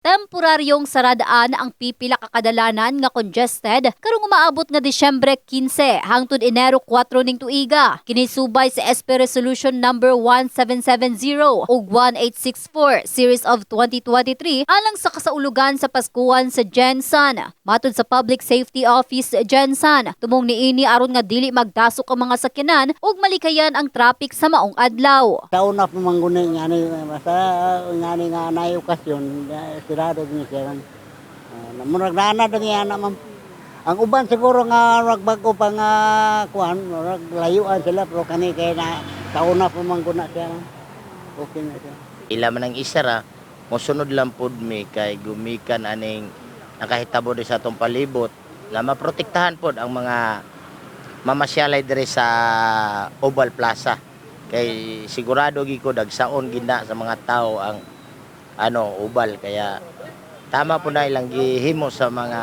Temporaryong saradaan ang pipila kakadalanan nga congested karong umaabot nga Disyembre 15 hangtod Enero 4 ning tuiga. Kinisubay sa SP Resolution number 1770 ug 1864 series of 2023 alang sa kasaulugan sa Paskuhan sa Jensan. Matod sa Public Safety Office Jensan, tumong niini aron nga dili magdasok ang mga sakyanan ug malikayan ang traffic sa maong adlaw. Kauna pa man guni nga ni basta nga ni nga na okasyon sirado din siya kan. Uh, murag nana din yan naman. Ang uban siguro nga rag bago pa nga kuan, rag layuan sila pero kani kay na kauna pa man guna siya. Okay na siya. ila man ang isara mosunod lang pud mi kay gumikan aning nakahitabo di sa atong palibot nga maprotektahan pod ang mga mamasyalay dire sa Oval Plaza kay sigurado gi ko dagsaon gina sa mga tao ang ano Oval kaya tama po na ilang gihimo sa mga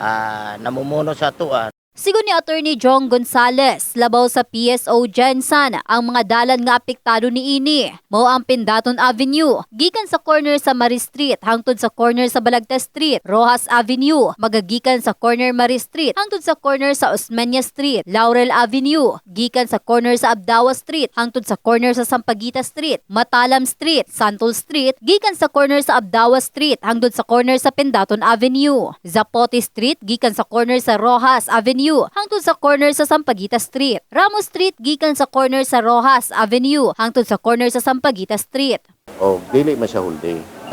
ah, namumuno sa tuwa Sigon ni Attorney John Gonzales, labaw sa PSO Jensan, ang mga dalan nga apektado ni ini. Mao ang Pindaton Avenue, gikan sa corner sa Mari Street hangtod sa corner sa Balagta Street, Rojas Avenue, magagikan sa corner Mari Street hangtod sa corner sa Osmeña Street, Laurel Avenue, gikan sa corner sa Abdawa Street hangtod sa corner sa Sampaguita Street, Matalam Street, Santol Street, gikan sa corner sa Abdawa Street hangtod sa corner sa Pindaton Avenue, Zapote Street, gikan sa corner sa Rojas Avenue hangtod sa corner sa Sampaguita Street, Ramos Street, gikan sa corner sa Rojas Avenue hangtod sa corner sa Sampaguita Street. o dili man siya whole.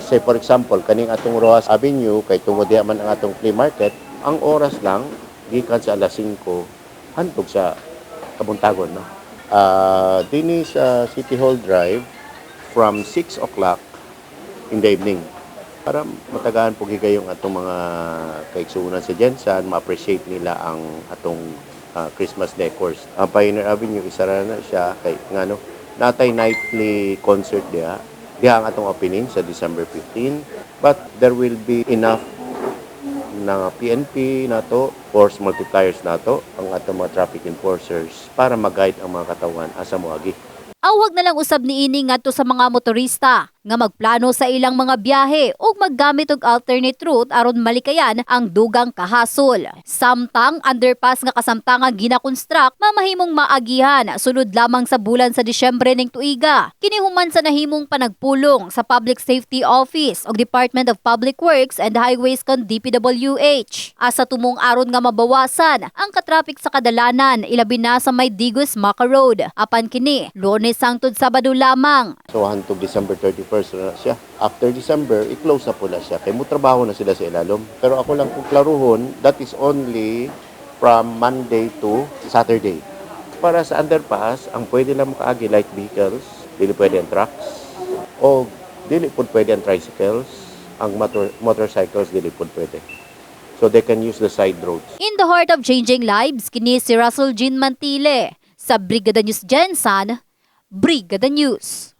Say for example, kaning atong Rojas Avenue kay tungod diha man ang atong flea market, ang oras lang gikan sa alas 5 hantog sa kabuntagon no. Ah, dinhi sa City Hall Drive from 6 o'clock in the evening para matagaan po gigayong atong mga kaigsuunan sa Jensan, ma-appreciate nila ang atong ah, Christmas decors. Ang Pioneer Avenue, isa ra na siya. Kay ngano natay nightly concert diha. Diha ang atong opening sa December 15 but there will be enough na PNP nato force multipliers nato ang atong mga traffic enforcers para mag-guide ang mga katawan asa moagi Awag na lang usab ni ini ngadto sa mga motorista nga magplano sa ilang mga biyahe ug maggamit og alternate route aron malikayan ang dugang kahasol. Samtang underpass nga kasamtangan gina-construct mamahimong maagihan sunod lamang sa bulan sa Disyembre ning tuiga. Kini human sa nahimong panagpulong sa Public Safety Office ug Department of Public Works and Highways kon DPWH. Asa tumong aron nga mabawasan ang katrafik sa kadalanan ilabi na sa may Digos Maca Road. Apan kini, Lunes hangtod Sabado lamang. so hantog December 31st na siya. After December i-close na po na siya. Kay mo trabaho na sila sa ilalom. Pero ako lang kung klaruhon that is only from Monday to Saturday. Para sa underpass ang pwede lang makaagi light vehicles dili pwede ang trucks o dili po pwede ang tricycles ang motor motorcycles dili po pwede. So they can use the side roads. In the heart of changing lives, kini si Russell Jean Mantile. Sa Brigada News Jensen, Brigada News.